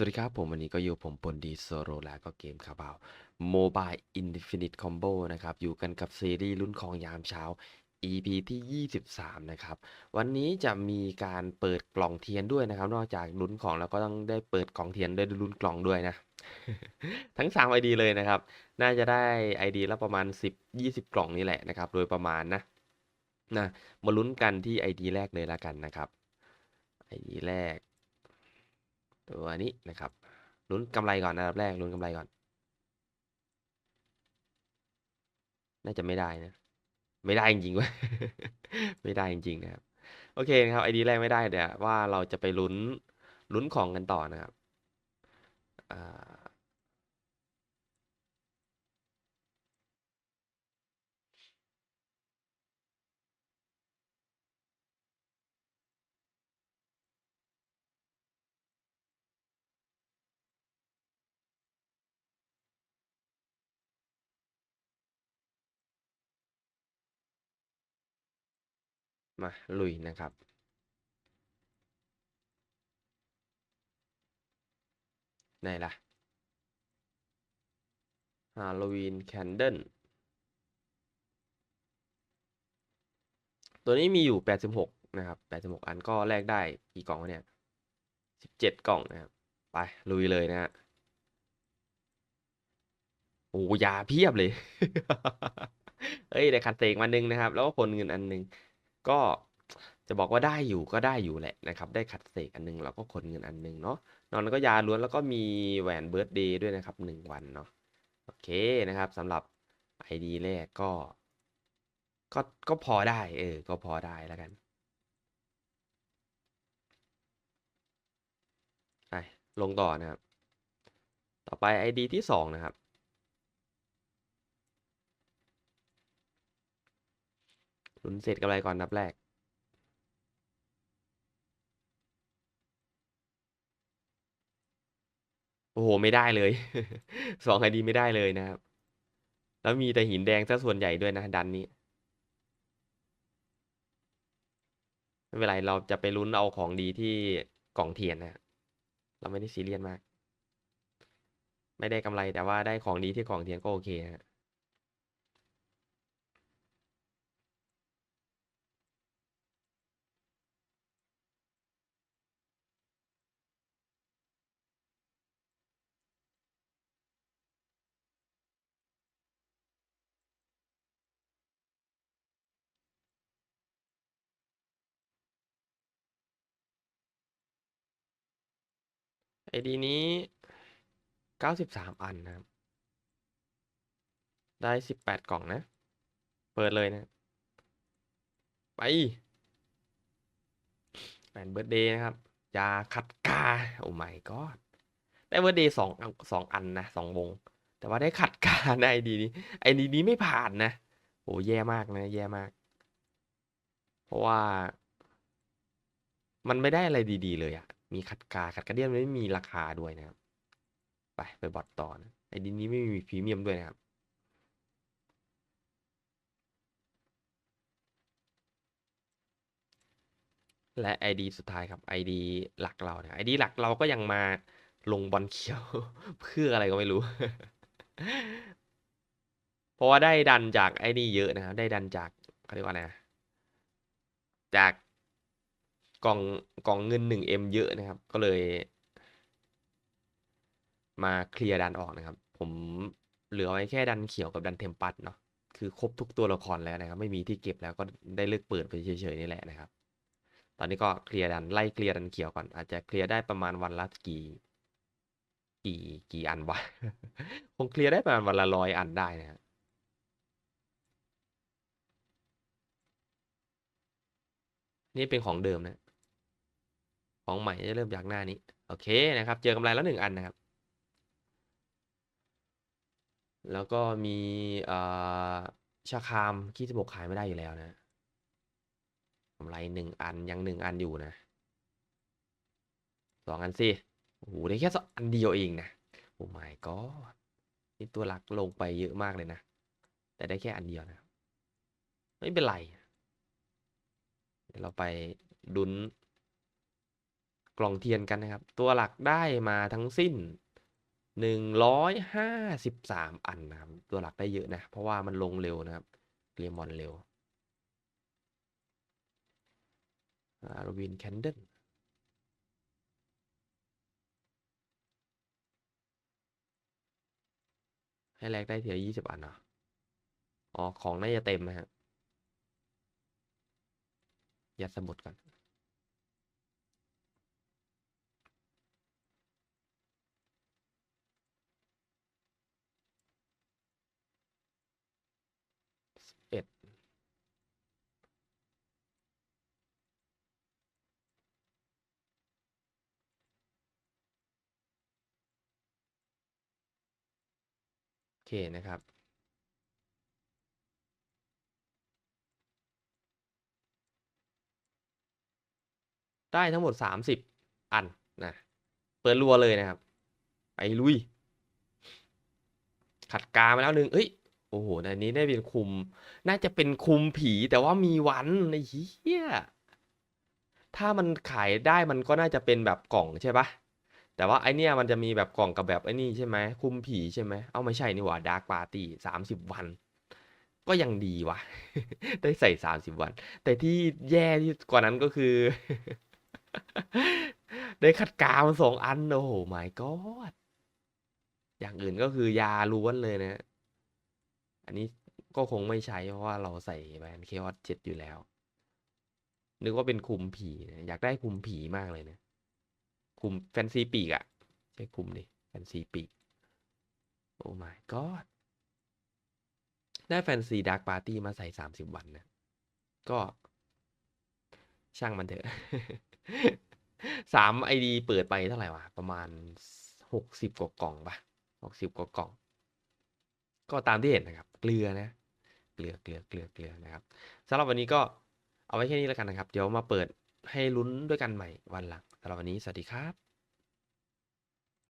สวัสดีครับผมวันนี้ก็อยู่ผมปนดีโซโรแล้วก็เกมคาบาวโมบายอินฟินิตคอมโบนะครับ อยู่กันกับซีรีส์ลุ้นของยามเช้า EP ที่ 23 นะครับ วันนี้จะมีการเปิดกล่องเทียนด้วยนะครับ นอกจากลุ้นของแล้วก็ต้องได้เปิดกล่องเทียนได้ลุ้นกล่องด้วยนะ ทั้ง 3 ID เลยนะครับ น่าจะได้ ID ละประมาณ 10-20 กล่องนี่แหละนะครับ โดยประมาณนะนะมาลุ้นกันที่ ID แรกเลยละกันนะครับ ID แรก ตัวนี้นะครับลุ้นกำไรก่อนอันดับแรกลุ้นกำไรก่อน น่าจะไม่ได้นะ ไม่ได้จริงๆเว้ยไม่ได้จริงๆนะครับ โอเคนะครับไอดีแรกไม่ได้เดี๋ยวว่าเราจะไปลุ้นลุ้นของกันต่อนะครับอ่า มาลุยนะครับ ไหนล่ะฮาโลวีนแคนเดิลตัวนี้มีอยู่ 86 นะครับ 86 อันก็แลกได้กี่กล่องเนี่ย 17 กล่องนะครับ ไปลุยเลยนะฮะโอ้ยาเพียบเลย เอ้ยได้คัดเตงมาหนึ่งนะครับ แล้วก็ผลเงินอันหนึ่ง ก็จะบอกว่าได้อยู่ก็ได้อยู่แหละนะครับ ได้ขัดเสกอันหนึงแล้วก็ขนเงินอันหนึงเนาะนอนก็ยาล้วนแล้วก็มีแหวนเบิร์ดเดย์ด้วยนะครับหนึ่งวันเนาะโอเคนะครับสำหรับ ID แรกก็ ก็ก็พอได้เออ ก็พอได้แล้วกันไปลงต่อนะครับ ต่อไป ID ที่สองนะครับ ลุ้นเสร็จกับอะไรก่อนนับแรก โอ้โห ไม่ได้เลย สองไอดีไม่ได้เลยนะครับ แล้วมีแต่หินแดงซะส่วนใหญ่ด้วยนะ ดันนี้ ไม่เป็นไร เราจะไปลุ้นเอาของดีที่กล่องเทียนนะ เราไม่ได้ซีเรียสมาก ไม่ได้กำไรแต่ว่าได้ของดีที่กล่องเทียนก็โอเคฮะ ไอดีนี้เก้าสิบสามอันนะครับ ได้สิบแปดกล่องนะ เปิดเลยนะ ไปแหวนเบิร์ดเดย์นะครับยาขัดกา โอ้ my god ได้เบิร์ดเดย์สองสองอันนะสองวง แต่ว่าได้ขัดกาในไอดีนี้ไอดีนี้ไม่ผ่านนะโอ้แย่มากนะ แย่มาก เพราะว่า มันไม่ได้อะไรดี ๆ เลยอะ มีขัดกาขัดกาเดียนไม่มีราคาด้วยนะครับ ไปไปบอทต่อนะไอ้ดีนี้ไม่มีพรีเมียมด้วยนะครับและ ID สุดท้ายครับ ID หลักเราเนี่ย ID หลักเราก็ยังมาลงบอลเขียว เพื่ออะไรก็ไม่รู้ เพราะว่าได้ดันจากไอ้นี่เยอะนะครับ ได้ดันจากเขาเรียกว่าไรนะจาก กล่องกล่องเงินหนึ่งเอ็มเยอะนะครับ ก็เลย มาเคลียร์ดันออกนะครับ ผมเหลือไว้แค่ดันเขียวกับดันเทมปัสเนาะคือครบทุกตัวละครแล้วนะครับ ไม่มีที่เก็บแล้วก็ได้เลิกเปิดไปเฉยๆนี่แหละนะครับ ตอนนี้ก็เคลียร์ดันไล่เคลียร์ดันเขียวก่อน อาจจะเคลียร์ได้ประมาณวันละกี่กี่กี่อันวะคงเคลียร์ได้ประมาณวันละร้อยอันได้นะครับนี่เป็นของเดิมนะ ของใหม่จะเริ่มจากหน้านี้ โอเคนะครับ เจอกำไรแล้วหนึ่งอันนะครับ แล้วก็มีชาคามขี้สิบกขายไม่ได้อยู่แล้วนะกำไรหนึ่งอันยังหนึ่งอันอยู่นะสองอันสิโอ้โหได้แค่สองอันเดียวเองนะโอ้ my god นี่ตัวหลักลงไปเยอะมากเลยนะ แต่ได้แค่อันเดียวนะ ไม่เป็นไร เดี๋ยวเราไปดุน กล่องเทียนกันนะครับ ตัวหลักได้มาทั้งสิ้นหนึ่งร้อยห้าสิบสามอันนะครับ ตัวหลักได้เยอะนะ เพราะว่ามันลงเร็วนะครับเรียมอนเร็วอาร์วินแคนเดนให้แลกได้ทีละยี่สิบอันเหรออ๋อ ของน่าจะเต็มนะฮะยัดสมุดก่อน เอ็ดโอ เคนะครับ ได้ทั้งหมดสามสิบอันนะ เปิดรัวเลยนะครับ ไปลุย ขัดกามาแล้วหนึ่งเอ้ย โอ้โหในนี้ได้เป็นคุม น่าจะเป็นคุมผีแต่ว่ามีวันไอ้เหี้ยถ้ามันขายได้มันก็น่าจะเป็นแบบกล่องใช่ปะ แต่ว่าไอเนี้ยมันจะมีแบบกล่องกับแบบไอ้นี่ใช่ไหมคุมผีใช่ไหมเอ้าไม่ใช่นี่หว่าดาร์กปาร์ตี้สามสิบวัน ก็ยังดีวะได้ใส่สามสิบวัน แต่ที่แย่ที่กว่านั้นก็คือ ได้ขัดกาวสองอัน โอ้โห my god อย่างอื่นก็คือยาล้วนเลยนะ อันนี้ก็คงไม่ใช้เพราะว่าเราใส่แบนเคออสเจ็ดอยู่แล้ว นึกว่าเป็นคุมผีนะอยากได้คุมผีมากเลยนะ คุมแฟนซีปีกอะใช่คุมดิแฟนซีปีก โอ้ my god ได้แฟนซีดาร์กปาร์ตี้มาใส่สามสิบวันนะ ก็ช่างมันเถอะสามไอดีเปิดไปเท่าไหร่วะ ประมาณหกสิบกว่ากล่องปะหกสิบกว่ากล่อง ก็ตามที่เห็นนะครับ เกลือนะ เกลือเกลือเกลือเกลือนะครับสำหรับวันนี้ก็เอาไว้แค่นี้แล้วกันนะครับ เดี๋ยวมาเปิด ให้ลุ้นด้วยกันใหม่วันหลังสำหรับวันนี้สวัสดีครับ